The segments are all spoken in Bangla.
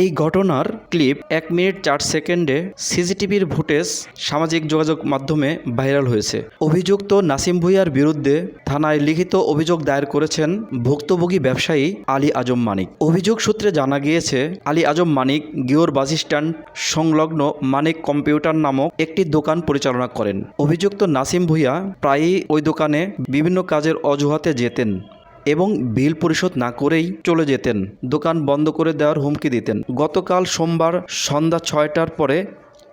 এই ঘটনার ক্লিপ এক মিনিট চার সেকেন্ডে সিসিটিভির ফুটেজ সামাজিক যোগাযোগ মাধ্যমে ভাইরাল হয়েছে। অভিযুক্ত নাসিম ভুইয়ার বিরুদ্ধে থানায় লিখিত অভিযোগ দায়ের করেছেন ভুক্তভোগী ব্যবসায়ী আলী আজম মানিক। অভিযোগ সূত্রে জানা গিয়েছে, আলী আজম মানিক গিওর বাস স্ট্যান্ড সংলগ্ন মানিক কম্পিউটার নামক একটি দোকান পরিচালনা করেন। অভিযুক্ত নাসিম ভুইয়া প্রায়ই ওই দোকানে বিভিন্ন কাজের অজুহাতে যেতেন। এবং বিল পরিশোধ না করেই চলে যেতেন। দোকান বন্ধ করে দেওয়ার হুমকি দিতেন। গতকাল সোমবার সন্ধ্যা ছয়টার পরে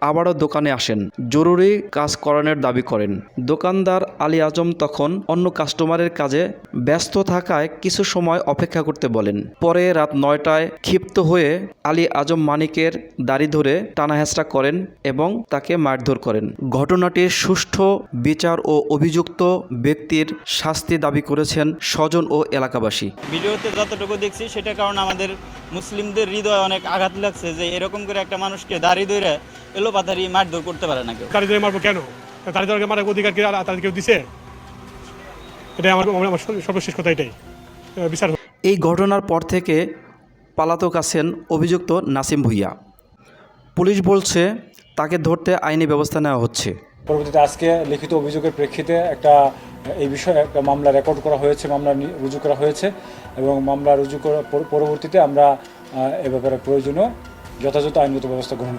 আবারও দোকানে আসেন। জরুরি কাজ করানোর দাবি করেন। দোকানদার আলী আজম তখন অন্য কাস্টমারের কাজে ব্যস্ত থাকায় কিছু সময় অপেক্ষা করতে বলেন। পরে রাত নয়টায় ক্ষিপ্ত হয়ে আলী আজম মানিকের দাড়ি ধরে টানাহেঁচড়া করেন এবং তাকে মারধর করেন। ঘটনাটির সুষ্ঠু বিচার ও অভিযুক্ত ব্যক্তির শাস্তি দাবি করেছেন স্বজন ও এলাকাবাসী। ভিডিওতে যতটুকু দেখছি সেটা কারণ আমাদের মুসলিমদের হৃদয়ে অনেক আঘাত লাগছে যে এরকম করে একটা মানুষকে দাড়ি ধরে এলোপাতারি মারধর করতে পারে না কেউ। তারি মারবো কেন? তারি ধরে মারার অধিকার কি আর তাদের কেউ দিছে? এটাই আমার আমার সর্বশেষ কথা এটাই। বিচার এই ঘটনার পর থেকে পালাতক আছেন অভিযুক্ত নাসিম ভুইয়া। পুলিশ বলছে তাকে ধরতে আইনি ব্যবস্থা নেওয়া হচ্ছে। পরবর্তীতে আজকে লিখিত অভিযোগের প্রেক্ষিতে একটা এই বিষয়ে একটা মামলা রেকর্ড করা হয়েছে মামলা রুজু করা হয়েছে এবং মামলা রুজু করার পর- পরবর্তীতে আমরা এ ব্যাপারে প্রয়োজনীয় যথাযথ আইনগত ব্যবস্থা গ্রহণ